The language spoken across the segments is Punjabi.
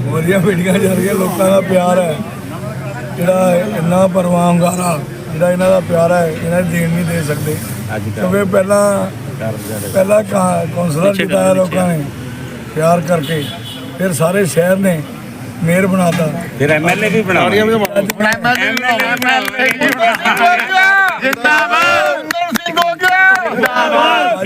ਵਧੀਆ ਮੀਟਿੰਗਾਂ ਚੱਲ ਰਹੀਆਂ ਲੋਕਾਂ ਦਾ ਪਿਆਰ ਹੈ। ਜਿਹੜਾ ਇੰਨਾ ਪਰਵਾਹ ਹੁੰਗਾਰਾ ਜਿਹੜਾ ਇਹਨਾਂ ਦਾ ਪਿਆਰ ਹੈ ਇਹਨਾਂ ਨੂੰ ਦੇਣ ਨਹੀਂ ਦੇ ਸਕਦੇ। ਕਿਉਂਕਿ ਪਹਿਲਾਂ ਪਹਿਲਾਂ ਕਾ- ਕੌਂਸਲਰ ਜਿਤਾਇਆ ਲੋਕਾਂ ਨੇ ਪਿਆਰ ਕਰਕੇ ਫਿਰ ਸਾਰੇ ਸ਼ਹਿਰ ਨੇ ਮੇਅਰ ਬਣਾਤਾ। ਫਿਰ ਐਮਐਲਏ ਵੀ ਬਣਾ ਅੱਜ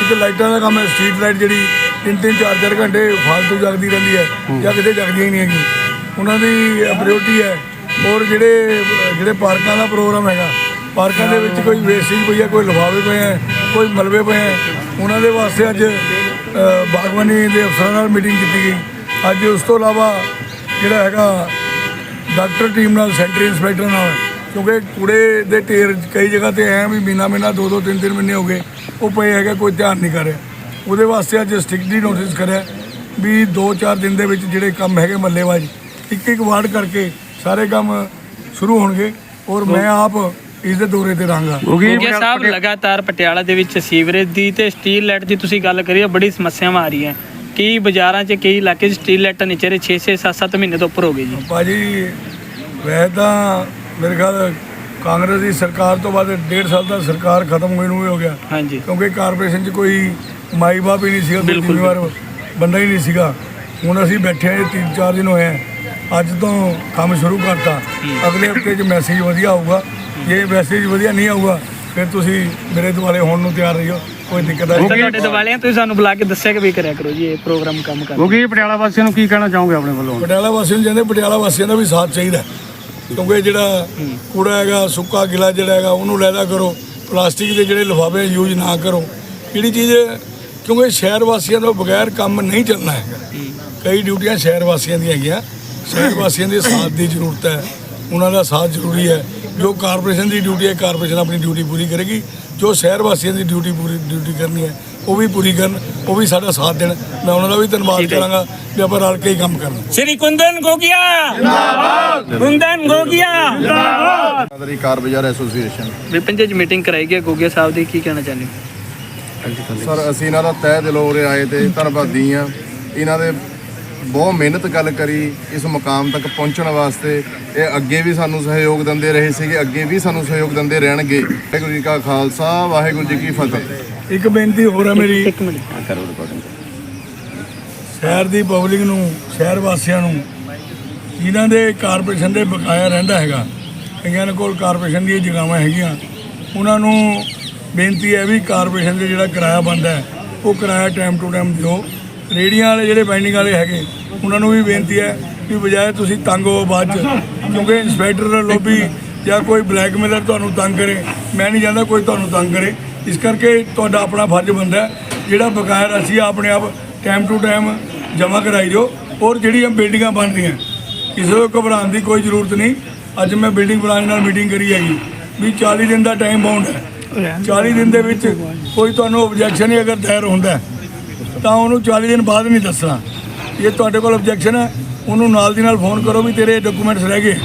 ਇੱਕ ਲਾਈਟਾਂ ਦਾ ਕੰਮ ਹੈ ਸਟਰੀਟ ਲਾਈਟ ਜਿਹੜੀ ਤਿੰਨ ਤਿੰਨ ਚਾਰ ਚਾਰ ਘੰਟੇ ਫਾਲਤੂ ਜਗਦੀ ਰਹਿੰਦੀ ਹੈ ਜਾਂ ਕਿਤੇ ਜਗਦੀਆਂ ਹੀ ਨਹੀਂ ਹੈਗੀ ਉਹਨਾਂ ਦੀ ਪ੍ਰਾਇੋਰਟੀ ਹੈ। ਔਰ ਜਿਹੜੇ ਜਿਹੜੇ ਪਾਰਕਾਂ ਦਾ ਪ੍ਰੋਗਰਾਮ ਹੈਗਾ ਪਾਰਕਾਂ ਦੇ ਵਿੱਚ ਕੋਈ ਵੇਸਟੇਜ ਪਈ ਹੈ ਕੋਈ ਲਿਫਾਫੇ ਪਏ ਹੈ ਕੋਈ ਮਲਵੇ ਪਏ ਹੈ ਉਹਨਾਂ ਦੇ ਵਾਸਤੇ ਅੱਜ ਅ, ਬਾਗਬਾਨੀ ਦੇ ਅਫਸਰਾਂ ਨਾਲ ਮੀਟਿੰਗ ਕੀਤੀ ਗਈ। ਅੱਜ ਉਸ ਤੋਂ ਇਲਾਵਾ ਜਿਹੜਾ ਹੈਗਾ ਡਾਕਟਰ ਟੀਮ ਨਾਲ ਸੈਂਟਰੀ ਇੰਸਪੈਕਟਰ ਨਾਲ ਕਿਉਂਕਿ ਕੂੜੇ ਦੇ ਢੇਰ ਕਈ ਜਗ੍ਹਾ ਤੇ ਐ ਵੀ ਮਹੀਨਾ ਮਹੀਨਾ ਦੋ ਦੋ ਤਿੰਨ ਤਿੰਨ ਮਹੀਨੇ ਹੋ ਗਏ ਉਹ ਪਏ ਹੈਗੇ ਕੋਈ ਧਿਆਨ ਨਹੀਂ ਕਰ ਰਿਹਾ। ਉਹਦੇ ਵਾਸਤੇ ਅੱਜ ਸਟ੍ਰਿਕਟਲੀ ਨੋਟਿਸ ਕਰਿਆ ਵੀ 2-4 ਦਿਨ ਦੇ ਵਿੱਚ ਜਿਹੜੇ ਕੰਮ ਹੈਗੇ ਮੱਲੇਵਾਜ ਇੱਕ ਇੱਕ ਵਾਰਡ ਕਰਕੇ ਸਾਰੇ ਕੰਮ ਸ਼ੁਰੂ ਹੋਣਗੇ ਔਰ ਮੈਂ ਆਪ ਇਸ ਦੇ ਦੌਰੇ ਤੇ ਗਈ ਗੋਗਿਆ ਸਾਹਿਬ ਲਗਾਤਾਰ ਪਟਿਆਲਾ ਦੇ ਵਿੱਚ ਸੀਵਰੇਜ ਦੀ ਤੇ ਸਟੀਲ ਲਾਈਟ ਦੀ ਤੁਸੀਂ ਗੱਲ ਕਰੀ ਹੈ ਬੜੀ ਸਮੱਸਿਆਵਾਂ ਆ ਰਹੀਆਂ। ਕਈ ਬਾਜ਼ਾਰਾਂ 'ਚ ਕਈ ਇਲਾਕੇ 'ਚ ਸਟੀਲ ਲਾਈਟਾਂ ਨਹੀਂ ਚੱਲ 6 6 7 7 ਮਹੀਨੇ ਤੋਂ ਉੱਪਰ ਹੋ ਗਏ ਜੀ। ਭਾਜੀ ਵੈਸੇ ਤਾਂ ਮੇਰੇ ਖਿਆਲ ਕਾਂਗਰਸ ਦੀ ਸਰਕਾਰ ਤੋਂ ਬਾਅਦ ਡੇਢ ਸਾਲ ਦਾ ਸਰਕਾਰ ਖਤਮ ਹੋਈ ਨੂੰ ਹੀ ਹੋ ਗਿਆ। ਹਾਂਜੀ। ਕਿਉਂਕਿ ਕਾਰਪੋਰੇਸ਼ਨ 'ਚ ਕੋਈ ਮਾਈ ਬਾਪ ਹੀ ਨਹੀਂ ਸੀਗਾ ਕੋਈ ਬਿਲਕੁਲ, ਜ਼ਿੰਮੇਵਾਰ ਬੰਦਾ ਹੀ ਨਹੀਂ ਸੀਗਾ। ਹੁਣ ਅਸੀਂ ਬੈਠੇ ਹਾਂ ਤਿੰਨ ਚਾਰ ਦਿਨ ਹੋਏ ਆ। ਅੱਜ ਤੋਂ ਕੰਮ ਸ਼ੁਰੂ ਕਰਤਾ। ਅਗਲੇ ਹਫ਼ਤੇ 'ਚ ਮੈਸੇਜ ਵਧੀਆ ਆਊਗਾ। ਜੇ ਮੈਸੇਜ ਵਧੀਆ ਨਹੀਂ ਆਊਗਾ ਫਿਰ ਤੁਸੀਂ ਮੇਰੇ ਦੁਆਲੇ ਹੋਣ ਨੂੰ ਤਿਆਰ ਰਹੀਓ। ਕੋਈ ਦਿੱਕਤ ਤਾਂ ਨਹੀਂ। ਤੁਹਾਡੇ ਦਿਵਾਲਿਆਂ ਤੁਸੀਂ ਸਾਨੂੰ ਬੁਲਾ ਕੇ ਦੱਸਿਆ ਕਿ ਵੀ ਕਰਿਆ ਕਰੋ ਜੀ ਇਹ ਪ੍ਰੋਗਰਾਮ ਕੰਮ ਕਰ ਗਈ ਪਟਿਆਲਾ ਵਾਸੀਆਂ ਨੂੰ ਕੀ ਕਹਿਣਾ ਚਾਹੋਗੇ ਆਪਣੇ ਵੱਲੋਂ? ਪਟਿਆਲਾ ਵਾਸੀਆਂ ਨੂੰ ਕਹਿੰਦੇ ਪਟਿਆਲਾ ਵਾਸੀਆਂ ਦਾ ਵੀ ਸਾਥ ਚਾਹੀਦਾ। ਹੈ। ਕਿਉਂਕਿ ਜਿਹੜਾ ਕੂੜਾ ਹੈਗਾ ਸੁੱਕਾ ਗਿਲਾ ਜਿਹੜਾ ਹੈਗਾ ਉਹਨੂੰ ਲੈਦਾ ਕਰੋ। ਪਲਾਸਟਿਕ ਦੇ ਜਿਹੜੇ ਲਿਫਾਫੇ ਯੂਜ਼ ਨਾ ਕਰੋ। ਜਿਹੜੀ ਚੀਜ਼ ਕਿਉਂਕਿ ਸ਼ਹਿਰ ਵਾਸੀਆਂ ਤੋਂ ਬਗੈਰ ਕੰਮ ਨਹੀਂ ਚੱਲਣਾ ਹੈਗਾ। ਕਈ ਡਿਊਟੀਆਂ ਸ਼ਹਿਰ ਵਾਸੀਆਂ ਦੀਆਂ ਹੈਗੀਆਂ। ਸ਼ਹਿਰ ਵਾਸੀਆਂ ਦੇ ਸਾਥ ਦੀ ਜ਼ਰੂਰਤ ਹੈ। ਉਹਨਾਂ ਦਾ ਸਾਥ ਜ਼ਰੂਰੀ ਹੈ। ਜੋ ਕਾਰਪੋਰੇਸ਼ਨ ਦੀ ਡਿਊਟੀ ਹੈ ਕਾਰਪੋਰੇਸ਼ਨ ਆਪਣੀ ਡਿਊਟੀ ਪੂਰੀ ਕਰੇਗੀ। ਜੋ ਸ਼ਹਿਰ ਵਾਸੀਆਂ ਦੀ ਡਿਊਟੀ ਪੂਰੀ ਡਿਊਟੀ ਕਰਨੀ ਹੈ ਉਹ ਵੀ ਪੂਰੀ ਕਰਨ ਉਹ ਵੀ ਸਾਡਾ ਸਾਥ ਦੇਣ। ਮੈਂ ਉਹਨਾਂ ਦਾ ਵੀ ਧੰਨਵਾਦ ਕਰਾਂਗਾ ਵੀ ਆਪਾਂ ਰਲ ਕੇ ਹੀ ਕੰਮ ਕਰਨਾ। ਸ੍ਰੀ ਕੁੰਦਨ ਗੋਗਿਆ! ਜਿੰਦਾਬਾਦ! ਕੁੰਦਨ ਗੋਗਿਆ! ਨਗਰੀ ਕਾਰ ਬਾਜ਼ਾਰ ਐਸੋਸੀਏਸ਼ਨ। ਵਿਪਨ ਜੀ ਮੀਟਿੰਗ ਕਰਾਈ ਗਈ ਗੋਗਿਆ ਸਾਹਿਬ ਦੀ ਕੀ ਕਹਿਣਾ ਚਾਹੁੰਦੇ ਸਰ ਅਸੀਂ ਇਹਨਾਂ ਦਾ ਤਹਿ ਦਿਲੋਂ ਉਰੇ ਆਏ ਤੇ ਧੰਨਵਾਦੀ ਆ ਇਹਨਾਂ ਦੇ ਬਹੁਤ ਮਿਹਨਤ ਗੱਲ ਕਰੀ ਇਸ ਮੁਕਾਮ ਤੱਕ ਪਹੁੰਚਣ ਵਾਸਤੇ। ਇਹ ਅੱਗੇ ਵੀ ਸਾਨੂੰ ਸਹਿਯੋਗ ਦਿੰਦੇ ਰਹੇ ਸੀਗੇ ਅੱਗੇ ਵੀ ਸਾਨੂੰ ਸਹਿਯੋਗ ਦਿੰਦੇ ਰਹਿਣਗੇ। ਵਾਹਿਗੁਰੂ ਜੀ ਕਾ ਖਾਲਸਾ ਵਾਹਿਗੁਰੂ ਜੀ ਕੀ ਫਤਿਹ। ਇੱਕ ਬੇਨਤੀ ਹੋਰ ਹੈ ਮੇਰੀ ਸ਼ਹਿਰ ਦੀ ਪਬਲਿਕ ਨੂੰ ਸ਼ਹਿਰ ਵਾਸੀਆਂ ਨੂੰ ਜਿਨ੍ਹਾਂ ਦੇ ਕਾਰਪੋਰੇਸ਼ਨ ਦੇ ਬਕਾਇਆ ਰਹਿੰਦਾ ਹੈਗਾ ਕਈਆਂ ਦੇ ਕੋਲ ਕਾਰਪੋਰੇਸ਼ਨ ਦੀਆਂ ਜਗ੍ਹਾਵਾਂ ਹੈਗੀਆਂ ਉਹਨਾਂ ਨੂੰ ਬੇਨਤੀ ਹੈ ਵੀ ਕਾਰਪੋਰੇਸ਼ਨ ਦੇ ਜਿਹੜਾ ਕਿਰਾਇਆ ਬਣਦਾ ਹੈ ਉਹ ਕਿਰਾਇਆ ਟਾਈਮ ਟੂ ਟਾਈਮ ਦਿਓ। ਰੇੜੀਆਂ ਵਾਲੇ ਜਿਹੜੇ ਬਾਈਂਡਿੰਗ ਵਾਲੇ ਹੈਗੇ, ਉਹਨਾਂ ਨੂੰ ਵੀ ਬੇਨਤੀ ਹੈ ਕਿ ਬਜਾਏ ਤੁਸੀਂ ਤੰਗ ਹੋ ਬਾਅਦ ਚ, ਕਿਉਂਕਿ ਇੰਸਪੈਕਟਰ ਲੋਬੀ ਜਾਂ ਕੋਈ ਬਲੈਕਮੇਲਰ ਤੁਹਾਨੂੰ ਤੰਗ ਕਰੇ, ਮੈਂ ਨਹੀਂ ਚਾਹੁੰਦਾ ਕੋਈ ਤੁਹਾਨੂੰ ਤੰਗ ਕਰੇ। ਇਸ ਕਰਕੇ ਤੁਹਾਡਾ ਆਪਣਾ ਫਰਜ਼ ਬਣਦਾ ਜਿਹੜਾ ਬਕਾਇਆ ਰਾਸ਼ੀ ਆਪਣੇ ਆਪ ਟਾਈਮ ਟੂ ਟਾਈਮ ਜਮ੍ਹਾਂ ਕਰਾਈ ਦਿਓ ਔਰ ਜਿਹੜੀਆਂ ਬਿਲਡਿੰਗਾਂ ਬਣ ਰਹੀਆਂ, ਕਿਸੇ ਨੂੰ ਘਬਰਾਉਣ ਦੀ ਕੋਈ ਜ਼ਰੂਰਤ ਨਹੀਂ। ਅੱਜ ਮੈਂ ਬਿਲਡਿੰਗ ਬਲਾਜ ਨਾਲ ਮੀਟਿੰਗ ਕਰੀ ਹੈਗੀ, ਵੀ 40 ਦਿਨ ਦਾ ਟਾਈਮ ਬਾਉਂਡ ਹੈ। 40 ਦਿਨ ਦੇ ਵਿੱਚ ਕੋਈ ਤੁਹਾਨੂੰ ਆਬਜੈਕਸ਼ਨ ਹੀ ਅਗਰ ਦਾਇਰ ਹੁੰਦਾ ਤਾਂ ਉਹਨੂੰ 40 ਦਿਨ ਬਾਅਦ ਨਹੀਂ ਦੱਸਣਾ। ਜੇ ਤੁਹਾਡੇ ਕੋਲ ਆਬਜੈਕਸ਼ਨ ਹੈ। ਉਹਨੂੰ ਨਾਲ ਦੀ ਨਾਲ ਫੋਨ ਕਰੋ ਵੀ ਤੇਰੇ ਡਾਕੂਮੈਂਟਸ ਰਹਿ ਗਏ।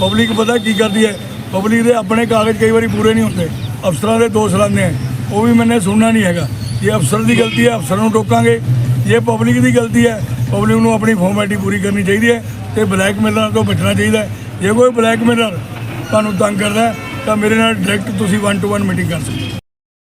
ਪਬਲਿਕ ਪਤਾ ਕੀ ਕਰਦੀ ਹੈ? ਪਬਲਿਕ ਦੇ ਆਪਣੇ ਕਾਗਜ਼ ਕਈ ਵਾਰੀ ਪੂਰੇ ਨਹੀਂ ਹੁੰਦੇ। ਅਫਸਰਾਂ ਦੇ ਦੋਸ਼ ਲਾਉਂਦੇ ਆ। ਉਹ ਵੀ ਮੈਨੇ ਸੁਣਨਾ ਨਹੀਂ ਹੈਗਾ। ਜੇ ਅਫਸਰ ਦੀ ਗਲਤੀ ਹੈ, ਅਫਸਰ ਨੂੰ ਟੋਕਾਂਗੇ। ਜੇ ਪਬਲਿਕ ਦੀ ਗਲਤੀ ਹੈ ਪਬਲਿਕ ਨੂੰ ਆਪਣੀ ਫਾਰਮੈਲਿਟੀ ਪੂਰੀ ਕਰਨੀ ਚਾਹੀਦੀ ਹੈ ਤੇ ਬਲੈਕਮੇਲਰਾਂ ਤੋਂ ਬਚਣਾ ਚਾਹੀਦਾ ਹੈ। ਜੇ ਕੋਈ ਬਲੈਕਮੇਲਰ ਤੁਹਾਨੂੰ ਤੰਗ ਕਰਦਾ ਤਾਂ ਮੇਰੇ ਨਾਲ ਡਾਇਰੈਕਟ ਤੁਸੀਂ 1 ਟੂ 1 ਮੀਟਿੰਗ ਕਰ ਸਕਦੇ ਹੋ।